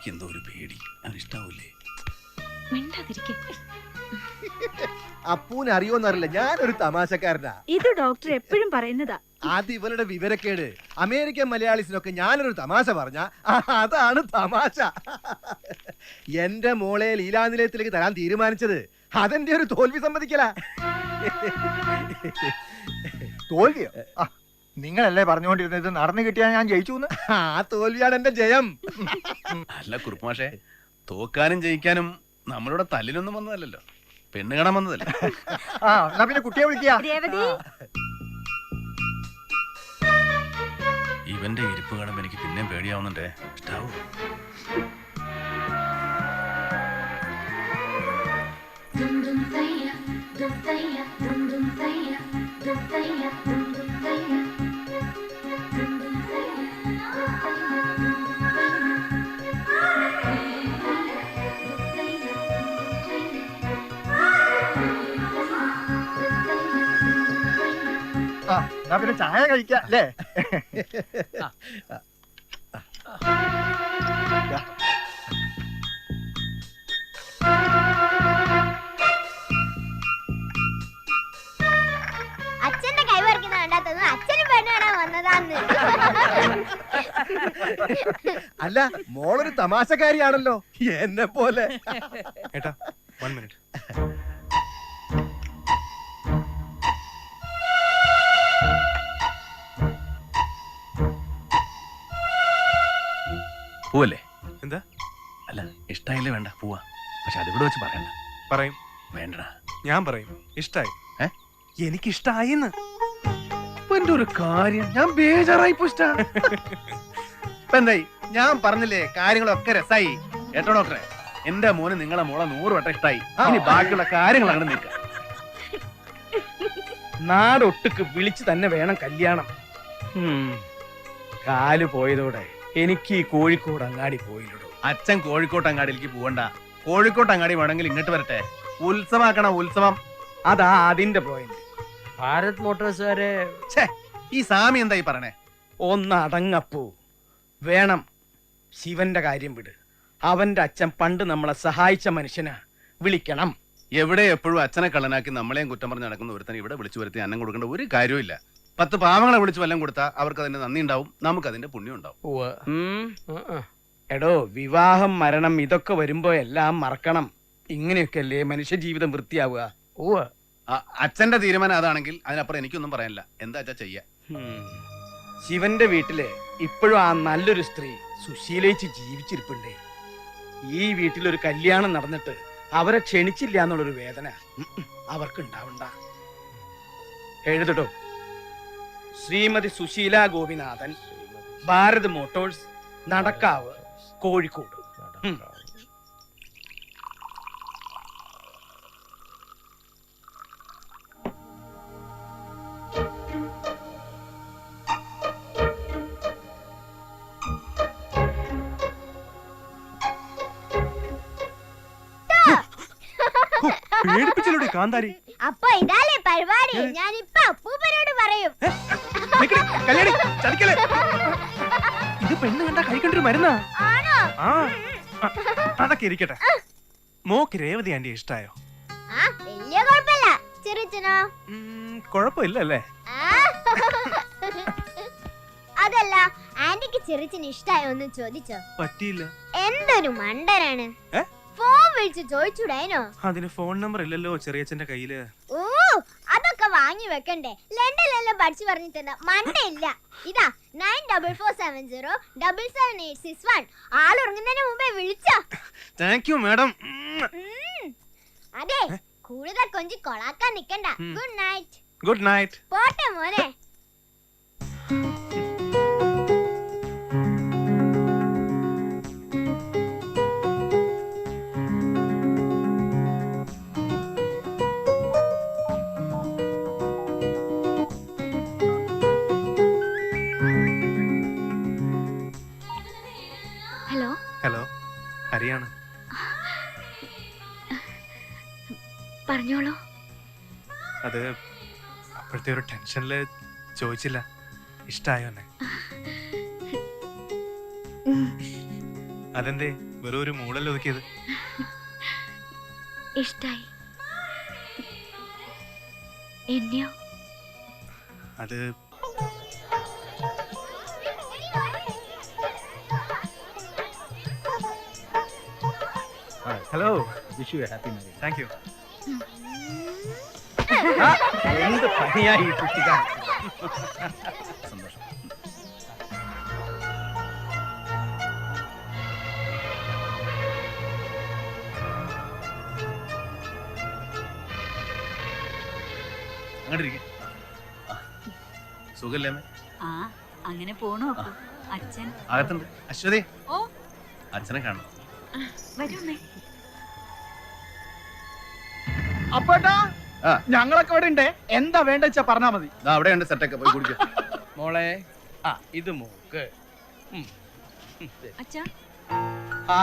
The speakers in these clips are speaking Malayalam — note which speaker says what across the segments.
Speaker 1: എനിക്കെന്തോ ഒരു പേടി. അവനിഷ്ടാവൂലേ
Speaker 2: മിണ്ടാതിരിക്കെ.
Speaker 3: അപ്പൂന് അറിയോന്നറിയില്ല. ഞാനൊരു തമാശക്കാരനാ.
Speaker 2: ഇത് ഡോക്ടർ എപ്പോഴും പറയുന്നതാ.
Speaker 3: അത് ഇവരുടെ വിവരക്കേട്. അമേരിക്കൻ മലയാളീസിനൊക്കെ ഞാനൊരു തമാശ പറഞ്ഞ. അതാണ് തമാശ. എന്റെ മോളെ ലീലാനിലയത്തിലേക്ക് തരാൻ തീരുമാനിച്ചത്. അതെന്റെ ഒരു തോൽവി സമ്മതിക്കല.
Speaker 4: തോൽവിയോ? നിങ്ങളല്ലേ പറഞ്ഞുകൊണ്ടിരുന്നത്? ഇത് നടന്നു കിട്ടിയാൽ ഞാൻ ജയിച്ചു എന്ന്
Speaker 3: ആ തോൽവിയാണ് എന്റെ ജയം.
Speaker 1: അല്ല കുറുപ്പമാഷേ തോക്കാനും ജയിക്കാനും നമ്മളിവിടെ തല്ലിനൊന്നും വന്നതല്ലല്ലോ. പെണ്ണ് കാണാൻ വന്നതല്ല.
Speaker 4: ആ എന്നാ പിന്നെ കുട്ടിയെ വിളിക്കുക
Speaker 2: രേവതി?
Speaker 1: ഇവന്റെ ഇരിപ്പ് കാണുമ്പോ എനിക്ക് പിന്നെയും പേടിയാവുന്നുണ്ടേ. ഇഷ്ടാവൂ?
Speaker 5: Dum dum dum dum
Speaker 4: ചായ കഴിക്കാം അല്ലേ
Speaker 6: അച്ഛന്റെ കൈ പറിക്കുന്ന കണ്ടാത്തൊന്നും അച്ഛനും പെണ്ണ് കാണാൻ വന്നതാന്ന്.
Speaker 3: അല്ല മോളൊരു തമാശക്കാരിയാണല്ലോ. എന്നെ പോലെ.
Speaker 7: ഏട്ടാ വൺ മിനിറ്റ്
Speaker 1: പോവല്ലേ?
Speaker 7: എന്താ?
Speaker 1: അല്ല ഇഷ്ടായില്ലേ വേണ്ട പോവാ. പക്ഷെ അതിവിടെ വെച്ച് പറയണ്ട.
Speaker 7: പറയും.
Speaker 1: വേണ്ടടാ.
Speaker 7: ഞാൻ പറയും. ഇഷ്ടായി.
Speaker 1: ഏ?
Speaker 7: എനിക്ക് ഇഷ്ടായിന്ന്
Speaker 1: എന്റെ ഒരു കാര്യം? ഞാൻ ബേജാറായി പോയി എന്തായി? ഞാൻ പറഞ്ഞില്ലേ കാര്യങ്ങളൊക്കെ രസായി. കേട്ടോ ഡോക്ടറെ? എന്റെ മോന് നിങ്ങളെ മോളെ നൂറ് വട്ടം ഇഷ്ടായി. ഇനി ബാക്കിയുള്ള കാര്യങ്ങൾ അങ്ങനെ നിൽക്കാം
Speaker 8: നാടൊട്ടുക്ക് വിളിച്ചു തന്നെ വേണം കല്യാണം. കാൽ പോയതോടെ എനിക്ക് ഈ കോഴിക്കോട് അങ്ങാടി പോയില്ലടോ.
Speaker 1: അച്ഛൻ കോഴിക്കോട്ട് അങ്ങാടിയിലേക്ക് പോകണ്ട കോഴിക്കോട്ട് അങ്ങാടി വേണമെങ്കിൽ ഇങ്ങോട്ട് വരട്ടെ. ഉത്സവാക്കണ ഉത്സവം.
Speaker 8: അതാ അതിന്റെ പോയിന്റ് ഭാരത് മോട്ടോഴ്സുകാരെ
Speaker 1: ഛേ ഈ സാമി എന്തായി പറയണേ?
Speaker 8: ഒന്ന് അടങ്ങപ്പോ. വേണം ശിവന്റെ കാര്യം വിട്. അവന്റെ അച്ഛൻ പണ്ട് നമ്മളെ സഹായിച്ച മനുഷ്യനാ. വിളിക്കണം.
Speaker 1: എവിടെ എപ്പോഴും അച്ഛനെ കള്ളനാക്കി നമ്മളെയും കുറ്റം പറഞ്ഞ് നടക്കുന്ന ഒരുത്തനെ ഇവിടെ വിളിച്ചു വരുത്തി അന്നം കൊടുക്കേണ്ട ഒരു കാര്യവുമില്ല. പത്ത് പാവങ്ങളെ വിളിച്ച് വല്ലം കൊടുത്താൽ അവർക്ക് അതിന്റെ നന്ദി ഉണ്ടാവും നമുക്ക് അതിന്റെ പുണ്യം ഉണ്ടാവും.
Speaker 8: ഉം. എടോ വിവാഹം മരണം ഇതൊക്കെ വരുമ്പോ എല്ലാം മറക്കണം. ഇങ്ങനെയൊക്കെ അല്ലേ മനുഷ്യ ജീവിതം വൃത്തിയാവുക? ഓ
Speaker 1: ആ- അച്ഛന്റെ തീരുമാനം അതാണെങ്കിൽ അതിനപ്പുറം എനിക്കൊന്നും പറയാനില്ല. എന്താ അച്ഛാ ചെയ്യാ?
Speaker 8: ശിവന്റെ വീട്ടിൽ ഇപ്പോഴും ആ നല്ലൊരു സ്ത്രീ സുശീലയിച്ച് ജീവിച്ചിരിപ്പുണ്ടേ. ഈ വീട്ടിലൊരു കല്യാണം നടന്നിട്ട് അവരെ ക്ഷണിച്ചില്ല എന്നുള്ളൊരു വേദന ഉം ഉം, അവർക്ക് ഉണ്ടാവണ്ട എഴുതട്ടോ. ശ്രീമതി സുശീല ഗോപിനാഥൻ ഭാരത് മോട്ടോഴ്സ് നടക്കാവ് കോഴിക്കോട്.
Speaker 7: പേടിപ്പിച്ചല്ലോടി കാന്താരി?
Speaker 6: അപ്പൊ ഇതാലേ പരിപാടി. ഞാനിപ്പൊ പറയും.
Speaker 7: നിക്കടി, കല്യാണി ചതിക്കല്ലേ? ഇത് പെണ്ണ് കണ്ടാ കഴിക്കേണ്ട മരുന്നാ?
Speaker 6: ആണോ?
Speaker 7: ആ അ- അതൊക്കെ ഇരിക്കട്ടെ. മോക്ക് രേവതി ആന്റി ഇഷ്ടായോ?
Speaker 6: ആ വലിയ കുഴപ്പമില്ല. ചെറിയച്ചനോ
Speaker 7: ഉം, കുഴപ്പമില്ലല്ലേ?
Speaker 6: ആ. അതല്ല ആന്റിക്ക് ചെറിയച്ചന് ഇഷ്ടായോ എന്ന് ചോദിച്ചോ?
Speaker 7: പറ്റിയില്ല.
Speaker 6: എന്തൊരു മണ്ടനാണ്.
Speaker 7: ഏ?
Speaker 6: ഫോൺ വിളിച്ച് ചോദിച്ചൂടായിനോ
Speaker 7: അതിന്? ഫോൺ നമ്പർ ഇല്ലല്ലോ ചെറിയച്ഛന്റെ കയ്യിൽ.
Speaker 6: ഓ വാങ്ങി വെക്കണ്ടേ? ലണ്ടനിലെല്ലാം പഠിച്ചു പറഞ്ഞിട്ടുണ്ട്. മണ്ടയില്ല. ഇതാ nine double four seven zero double seven eight six one ആളുറങ്ങുന്നതിന് മുമ്പേ വിളിച്ചോ.
Speaker 7: താങ്ക് യു മാഡം
Speaker 6: അതെ കൂടുതൽ കൊഞ്ചി കൊളാക്കാൻ നിക്കണ്ട. ഗുഡ് നൈറ്റ്
Speaker 7: ഗുഡ് നൈറ്റ്
Speaker 6: പോട്ടെ മോനെ.
Speaker 2: പറഞ്ഞോളൂ.
Speaker 7: അത് അപ്പോഴത്തെ ഒരു ടെൻഷനിൽ ചോദിച്ചില്ല. ഇഷ്ടായോ എന്നെ. അതെന്തേ? വെറും ഒരു മൂളല്ലോ ഒതുക്കിയത്?
Speaker 2: ഇഷ്ടായി. എന്നെയോ?
Speaker 7: അത്
Speaker 1: hello. Wish you happy marriage
Speaker 7: thank you
Speaker 8: എന്ത് പണിയായി ഈ കുട്ടി
Speaker 1: സന്തോഷം. അങ്ങോട്ട് ഇരിക്കെ സുഖല്ലേ
Speaker 2: ആ അങ്ങനെ പോണു അപ്പു. അച്ഛൻ.
Speaker 1: അകത്തുണ്ട്. അശ്വതി?
Speaker 2: ഓ.
Speaker 1: അച്ഛനെ കാണണം.
Speaker 2: വരുമേ
Speaker 8: അപ്പേട്ടാ. ഞങ്ങളൊക്കെ ഇവിടെ ഉണ്ട് എന്താ വേണ്ട വെച്ചാ പറഞ്ഞാ മതി.
Speaker 1: അവിടെ ഉണ്ട് സെറ്റൊക്കെ പോയി കുടിക്കും.
Speaker 8: മോളെ ആ ഇത് മോക്ക്.
Speaker 2: അച്ഛാ.
Speaker 8: ആ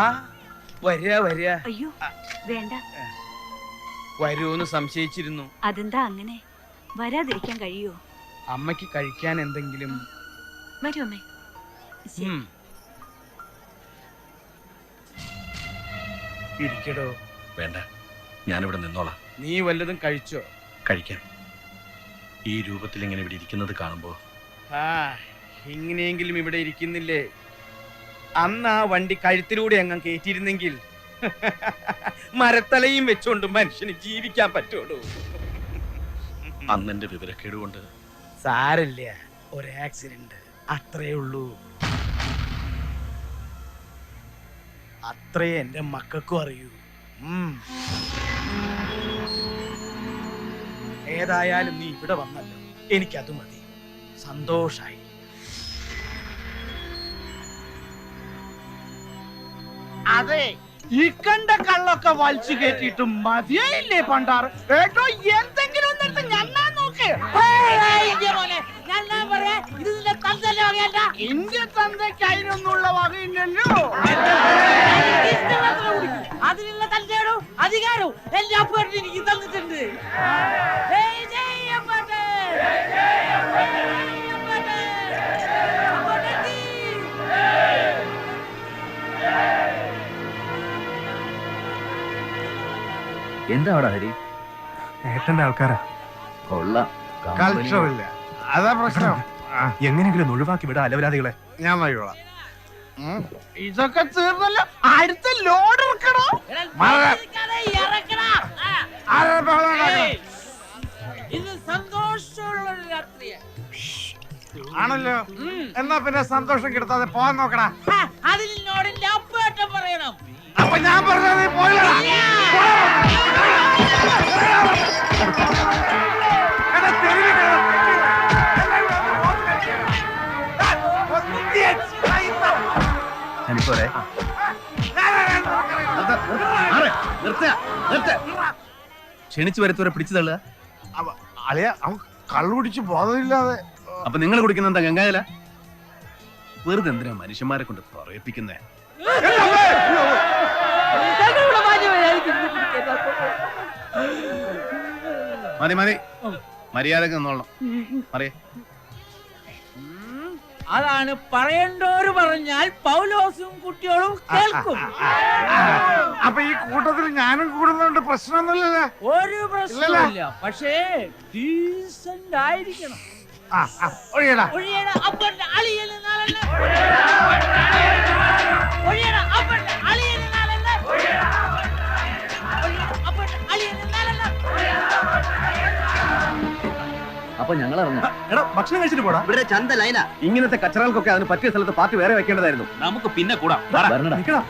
Speaker 8: വരിക വരിക.
Speaker 2: അയ്യോ വേണ്ട.
Speaker 8: വരൂന്ന് സംശയിച്ചിരുന്നു.
Speaker 2: അതെന്താ അങ്ങനെ? വരാതിരിക്കാൻ കഴിയോ
Speaker 8: അമ്മയ്ക്ക് കഴിക്കാൻ എന്തെങ്കിലും. വരൂ. ഇരിക്കടോ.
Speaker 9: വേണ്ട ഞാനിവിടെ നിന്നോളാം.
Speaker 8: നീ വല്ലതും കഴിച്ചോ?
Speaker 9: കഴിക്കാം. ഈ രൂപത്തിൽ ഇങ്ങനെ ഇവിടെ ഇരിക്കുന്നത് കാണുമ്പോ.
Speaker 8: ആ ഇങ്ങനെയെങ്കിലും ഇവിടെ ഇരിക്കുന്നില്ലേ? അന്ന് ആ വണ്ടി കഴുത്തിലൂടെ അങ്ങ് കയറ്റിയിരുന്നെങ്കിൽ മരത്തലയും വെച്ചോണ്ട് മനുഷ്യന് ജീവിക്കാൻ പറ്റുള്ളൂ.
Speaker 9: അന്നെന്റെ വിവരക്കേട് കൊണ്ട്
Speaker 8: സാരല്ല ഒരു ആക്സിഡന്റ് അത്രേ ഉള്ളൂ. അത്രേ എന്റെ മക്കൾക്കും അറിയൂ. ഏതായാലും നീ ഇവിടെ വന്നല്ലോ. എനിക്കത് മതി. സന്തോഷായി. അതെ. ഈ കണ്ട കള്ളൊക്കെ വലിച്ചു കയറ്റിയിട്ട് മതിയായില്ലേ പണ്ടാർ? ഏട്ടോ എന്തെങ്കിലും ഒന്നെടുത്ത് ഞണ്ണാൻ നോക്ക്. ഇന്ത്യ തന്തയ്ക്ക് അതിനൊന്നുള്ള വകയില്ലല്ലോ
Speaker 10: അതിനുള്ള തന്റെ അധികാരവും എല്ലാ പേരും എനിക്ക് തന്നിട്ടുണ്ട്.
Speaker 9: എന്താ അവിടെ ഹരി?
Speaker 7: ഏട്ടന്റെ ആൾക്കാരാ.
Speaker 9: കൊള്ളാം
Speaker 4: കൾച്ചറില്ല. അതാ പ്രശ്നം.
Speaker 7: എങ്ങനെയെങ്കിലും ഒഴിവാക്കി വിടാ അലവരാതികളെ
Speaker 4: ഞാൻ വഴിയോളാം
Speaker 8: ഇതൊക്കെ തീർന്നല്ലോ. അടുത്ത ലോഡ് ഇറക്കണോ.
Speaker 10: ഏയ്! ഇത് സന്തോഷമുള്ള ഒരു രാത്രിയാ.
Speaker 4: ആണല്ലോ. എന്നാ പിന്നെ സന്തോഷം കിട്ടാതെ പോകാൻ നോക്കടാ.
Speaker 10: ആ, അതിൽ അപ്പേട്ടം പറയണം.
Speaker 4: അപ്പൊ ഞാൻ പറഞ്ഞത് നീ പോയില്ലടാ.
Speaker 1: ക്ഷണിച്ചു വരത്തവരെ പിടിച്ചു തള്ളുക.
Speaker 4: അളിയ അവൻ ബോധമില്ലാതെ
Speaker 1: അപ്പൊ നിങ്ങൾ കുടിക്കുന്ന എന്താ ഗംഗാജല? വെറുതെ എന്തിനാ മനുഷ്യന്മാരെ കൊണ്ട് പറയിപ്പിക്കുന്നേ? മതി മതി. മര്യാദയ്ക്ക് നിന്നോളണം. അറിയേ
Speaker 10: അതാണ് പറയണ്ടോര് പറഞ്ഞാൽ പൗലോസും കുട്ടികളും കേൾക്കും.
Speaker 4: അപ്പൊ ഈ കൂട്ടത്തിൽ ഞാനും കൂടുന്നുണ്ട് പ്രശ്നമൊന്നുമില്ലല്ലേ?
Speaker 10: ഒരു പ്രശ്നമില്ല പക്ഷേ ഡീസന്റ് ആയിരിക്കണം.
Speaker 4: ഒഴിയടാ. ഒഴിയടാ
Speaker 10: അപ്പൊ അളിയല്ല അളിയന്
Speaker 9: അപ്പൊ ഞങ്ങൾ ഇറങ്ങാം
Speaker 7: എടാ ഭക്ഷണം കഴിച്ചിട്ട് പോടാ.
Speaker 9: ഇവിടെ ചന്ത ലൈന
Speaker 1: ഇങ്ങനത്തെ കച്ചറകൾക്കൊക്കെ അതിന് പറ്റിയ സ്ഥലത്ത് പാർട്ടി വേറെ വെക്കേണ്ടതായിരുന്നു.
Speaker 9: നമുക്ക് പിന്നെ കൂടാം.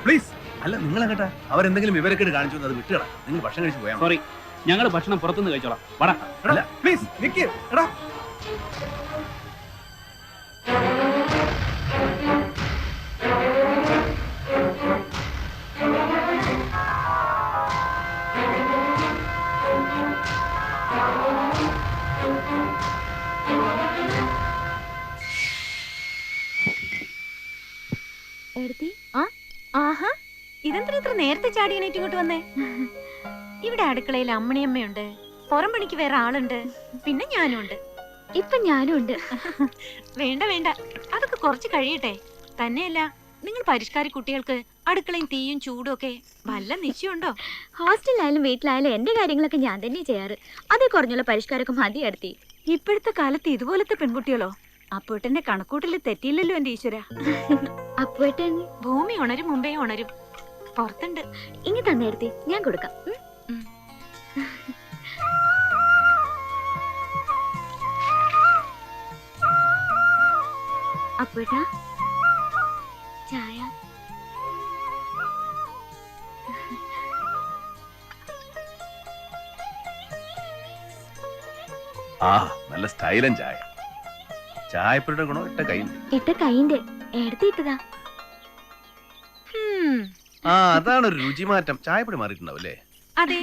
Speaker 1: പ്ലീസ് അല്ല നിങ്ങൾ അവർ അവരെന്തെങ്കിലും വിവരക്കേട് കാണിച്ചു അത് വിട്ടുകളാ നിങ്ങൾ ഭക്ഷണം കഴിച്ചു പോയാൽ
Speaker 9: സോറി ഞങ്ങൾ ഭക്ഷണം പുറത്തുനിന്ന് കഴിച്ചോളാം. വടാ.
Speaker 7: എടാ പ്ലീസ് നിക്ക്. എടാ.
Speaker 2: ഇത്ര നേരത്തെ ഇങ്ങോട്ട് വന്നേ? ഇവിടെ അടുക്കളയിൽ അമ്മണിയമ്മയുണ്ട് പുറം പണിക്ക് വേറെ ആളുണ്ട്. പിന്നെ ഞാനും ഉണ്ട് ഇപ്പൊ ഞാനും ഉണ്ട് വേണ്ട വേണ്ട. അതൊക്കെ കുറച്ച് കഴിയട്ടെ. തന്നെയല്ല നിങ്ങൾ പരിഷ്കാരി കുട്ടികൾക്ക് അടുക്കളയും തീയും ചൂടും ഒക്കെ വല്ല നിശ്ചയമുണ്ടോ?
Speaker 11: ഹോസ്റ്റലിലായാലും വീട്ടിലായാലും എന്റെ കാര്യങ്ങളൊക്കെ ഞാൻ തന്നെ ചെയ്യാറ്. അതേ കുറഞ്ഞുള്ള പരിഷ്കാരമൊക്കെ മതി അടുത്തി.
Speaker 2: ഇപ്പോഴത്തെ കാലത്ത് ഇതുപോലത്തെ പെൺകുട്ടികളോ? അപ്പുവേട്ടന്റെ കണക്കൂട്ടിൽ തെറ്റിയില്ലല്ലോ എന്റെ ഈശ്വര.
Speaker 11: അപ്പുവേട്ടൻ?
Speaker 2: ഭൂമി ഉണരും മുമ്പേ ഉണരും. പുറത്തുണ്ട്.
Speaker 11: ഇനി തന്നേരത്തെ ഞാൻ കൊടുക്കാം? ഉം. ചായ?
Speaker 1: ആ നല്ല സ്റ്റൈലൻ ചായ. ചായപ്പൊടിയുടെ ഗുണം ഇട്ട കൈ
Speaker 11: ഇട്ട കൈന്റെ എടുത്തി ഇട്ടതാ.
Speaker 2: ഹും,
Speaker 1: ആ അതാണ് ഒരു രുചിമാറ്റം. ചായപ്പൊടി മാറിയിട്ടുണ്ടാവും അല്ലേ
Speaker 2: അതെ.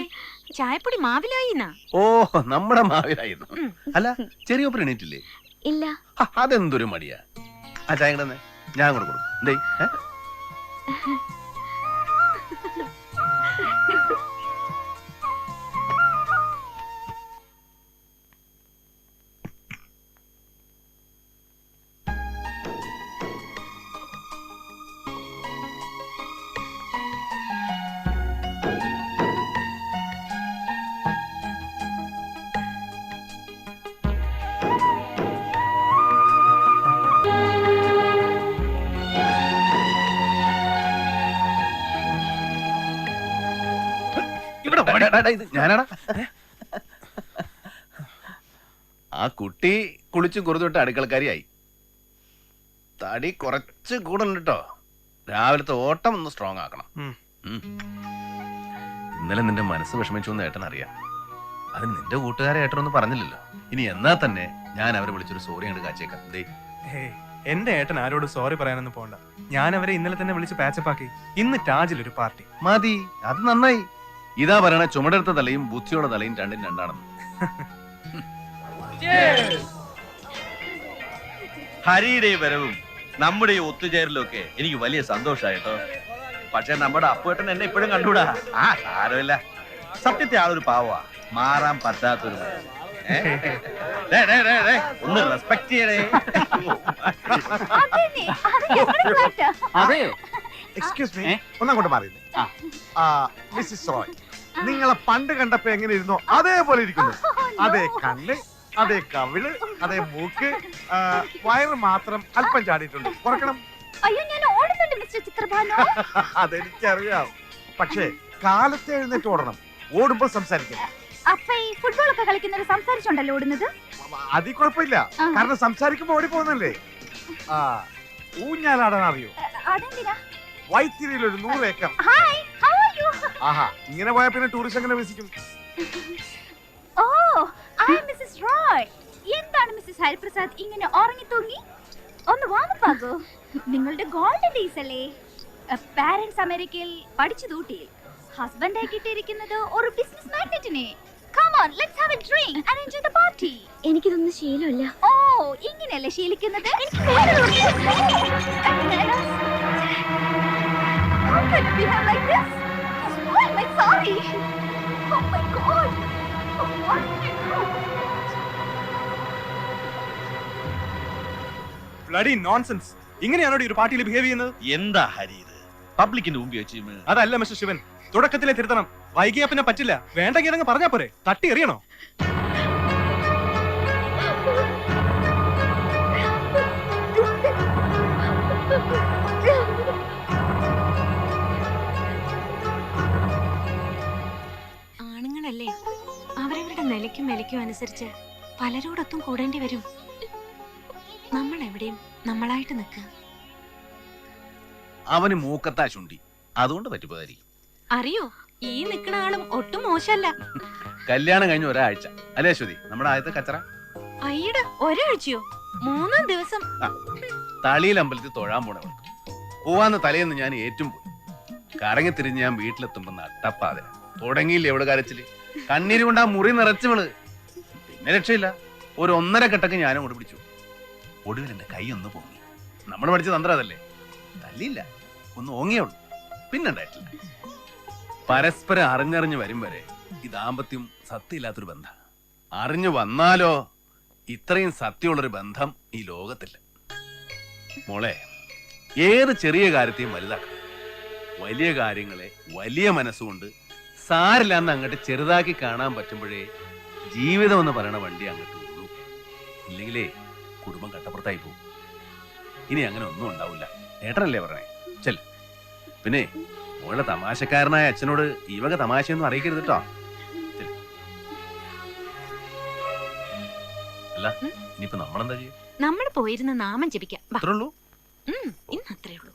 Speaker 2: ചായപ്പൊടി മാവിലായിന്നാ.
Speaker 1: ഓ നമ്മുടെ മാവിലായിരുന്നു അല്ല ചെറിയ ഒപ്പം എണീറ്റില്ലേ?
Speaker 11: ഇല്ല.
Speaker 1: അതെന്തൊരു മടിയാ. ആ ചായ കിടന്നേ ഞാൻ കൂടെ കൊടുക്കും. എന്തേ ഞാനാടാ. ആ കുട്ടി കുളിച്ച് കുറുതൊട്ട് അടുക്കളക്കാരിയായി. തടി കുറച്ച് കൂടുതലുണ്ട് കേട്ടോ രാവിലത്തെ ഓട്ടം ഒന്ന് സ്ട്രോങ് ആക്കണം. ഇന്നലെ നിന്റെ മനസ്സ് വിഷമിച്ചു എന്ന് ഏട്ടൻ അറിയാം. അത് നിന്റെ കൂട്ടുകാരെ ഏട്ടനൊന്നും പറഞ്ഞില്ലല്ലോ. ഇനി എന്നാ തന്നെ ഞാൻ അവരെ വിളിച്ചൊരു സോറി അങ്ങോട്ട് കാച്ചേക്കാം ദേ.
Speaker 7: എന്റെ ഏട്ടൻ ആരോട് സോറി പറയാനൊന്നും പോണ്ട. ഞാൻ അവരെ ഇന്നലെ തന്നെ വിളിച്ച് പാച്ചപ്പാക്കി ഇന്ന് ടാജിൽ ഒരു പാർട്ടി
Speaker 1: മതി. അത് നന്നായി. ഇതാ പറയണ ചുമടെടുത്ത തലയും ബുദ്ധിയുടെ തലയും രണ്ടും രണ്ടാണെന്ന്.
Speaker 12: ഹരിയുടെ വരവും നമ്മുടെ ഈ ഒത്തുചേരലും ഒക്കെ എനിക്ക് വലിയ സന്തോഷമായിട്ടോ പക്ഷെ നമ്മുടെ അപ്പുവേട്ടൻ എന്നെ ഇപ്പോഴും കണ്ടുകൂടാ? ആ സാരമില്ല. സത്യത്തെ ആളൊരു പാവാ. മാറാൻ പറ്റാത്തൊരു ഒന്ന് റെസ്പെക്ട് ചെയ്യണേ.
Speaker 13: അതെയോ
Speaker 4: എക്സ്ക്യൂസ് മീ ഒന്നങ്ങോട്ട് കൊണ്ട് ആ മിസ്സിസ് റോയ് നിങ്ങളെ പണ്ട് കണ്ടപ്പോ എങ്ങനെ ഇരുന്നോ അതേപോലെ ഇരിക്കുന്നു. അതേ കണ്ണ് അതേ കവിൾ അതേ മൂക്ക് വയറ് മാത്രം അല്പം ചാടിയിട്ടുണ്ട്. കുറക്കണം.
Speaker 11: അയ്യോ ഞാൻ ഓടുന്നുണ്ട് മിസ്റ്റർ ചിത്രഭാനു.
Speaker 4: അതെനിക്കറിയാം. പക്ഷേ കാലത്തെ എഴുന്നേറ്റ് ഓടണം. ഓടുമ്പോ സംസാരിക്കണം
Speaker 11: അപ്പൊ ഈ ഫുട്ബോൾ ഒക്കെ കളിക്കുന്നത് സംസാരിച്ചുണ്ടല്ലോ ഓടുന്നത്?
Speaker 4: അതിൽ കുഴപ്പമില്ല. കാരണം സംസാരിക്കുമ്പോ ഓടി പോകുന്നല്ലേ ആ ഊഞ്ഞാലാടാൻ അറിയോ
Speaker 11: അതെന്തിനാ?
Speaker 4: വൈത്തിരിയിൽ ഒരു നൂറ് acre
Speaker 11: hi how are you
Speaker 4: ആഹാ ഇങ്ങനെ പോയാൽ പിന്നെ ടൂറിസ്റ്റ് എങ്ങനെ വിസിക്കും
Speaker 11: ഓ ഐ മിസ്സസ് റോയ് എന്താണ് മിസ്സസ് ഹരിപ്രസാദ് ഇങ്ങനെ ഉറങ്ങി തൂങ്ങി ഒന്ന് വാമപ്പാകോ നിങ്ങളുടെ ഗോൾഡൻ ഡേയ്സ് അല്ലേ? പാരന്റ്സ് അമേരിക്കയിൽ പഠിച്ചു തൂട്ടിയിൽ. ഹസ്ബൻഡ് ആയി കിട്ടിയിരിക്കുന്നത് ഒരു business മാഗ്നറ്റിനെ come on let's have a drink and enjoy the party എനിക്കിതൊന്നും ശീലമില്ല. ഓ ഇങ്ങനെയല്ലേ ശീലിക്കുന്നത്? എനിക്ക് How you behave like this? Why am I sorry? Oh my god! What did you do?
Speaker 7: Bloody nonsense ഇങ്ങനെയാണോ ഈ ഒരു പാർട്ടിയിൽ ബിഹേവ് ചെയ്യുന്നത്
Speaker 12: എന്താ ഹരി ഇത് പബ്ലിക്കിന്റെ മുമ്പിൽ വെച്ച്
Speaker 7: അതല്ല മിസ്റ്റർ ശിവൻ തുടക്കത്തിലെ തിരുത്തണം വൈകിയാ പിന്നെ പറ്റില്ല വേണ്ടെങ്കിൽ അതങ്ങ് പറഞ്ഞാ പോരെ തട്ടി എറിയണോ
Speaker 2: നിലയ്ക്കും വിലയ്ക്കും അനുസരിച്ച് പലരോടൊത്തും കൂടേണ്ടി വരും. നമ്മൾ എവിടെയും നമ്മളായിട്ട് നിൽക്കുക
Speaker 1: അവന് മൂക്കത്താ ചുണ്ടി. അതുകൊണ്ട് പറ്റിപ്പോതായിരിക്കും
Speaker 2: അറിയോ? ഈ നിൽക്കുന്ന ആളും ഒട്ടും മോശമല്ല.
Speaker 1: കല്യാണം കഴിഞ്ഞ ഒരാഴ്ച. അല്ലേ അശ്വതി നമ്മുടെ ആദ്യത്തെ കച്ചറ?
Speaker 2: അയ്യട ഒരാഴ്ചയോ? മൂന്നാം ദിവസം.
Speaker 1: തളിയിൽ അമ്പലത്തിൽ തൊഴാൻ പോണവർക്ക്. പോവാന്ന് തലേന്ന് ഞാൻ ഏറ്റും പോയി. കറങ്ങി തിരിഞ്ഞ് ഞാൻ വീട്ടിലെത്തുമ്പോ നട്ടപ്പാതെ തുടങ്ങിയില്ലേ എവിടെ കരച്ചിൽ? കണ്ണീര് കൊണ്ട് ആ മുറി നിറച്ചവൾ. പിന്നെ രക്ഷയില്ല. ഒരു ഒന്നര കെട്ടൊക്കെ ഞാനും കൂടെ പിടിച്ചു. ഒടുവിൽ എന്റെ കൈ ഒന്ന് പൊങ്ങി. നമ്മൾ പഠിച്ച തന്ത്രം അതല്ലേ? തല്ലിയില്ല. ഒന്ന് ഓങ്ങിയേ ഉള്ളൂ. പിന്നെണ്ടായിട്ടില്ല പരസ്പരം അറിഞ്ഞറിഞ്ഞ് വരും വരെ ഈ ദാമ്പത്യം സത്യമില്ലാത്തൊരു ബന്ധം. അറിഞ്ഞു വന്നാലോ ഇത്രയും സത്യമുള്ളൊരു ബന്ധം ഈ ലോകത്തില്ല. മോളെ ഏത് ചെറിയ കാര്യത്തെയും വലുതാക്കണം. വലിയ കാര്യങ്ങളെ വലിയ മനസ്സുകൊണ്ട് സാരില്ലാന്ന് അങ്ങോട്ട് ചെറുതാക്കി കാണാൻ പറ്റുമ്പോഴേ ജീവിതം എന്ന് പറയണ വണ്ടി അങ്ങോട്ട് ഉള്ളൂ. ഇല്ലെങ്കിലേ കുടുംബം കട്ടപ്പുറത്തായി പോകും ഇനി അങ്ങനെ ഒന്നും ഉണ്ടാവില്ല. ഏട്ടനല്ലേ പറഞ്ഞേ? ചെൽ പിന്നെ മോളുടെ തമാശക്കാരനായ അച്ഛനോട് ഈ വക തമാശയൊന്നും അറിയിക്കരുത് കേട്ടോ. അല്ല ഇനിയിപ്പോ നമ്മളെന്താ ചെയ്യും?
Speaker 2: നമ്മൾ പോയിരുന്ന നാമം ജപിക്കാം. വാ.
Speaker 1: അത്രേ ഉള്ളൂ?
Speaker 2: ഉം, ഇന്ന് അത്രേ ഉള്ളൂ.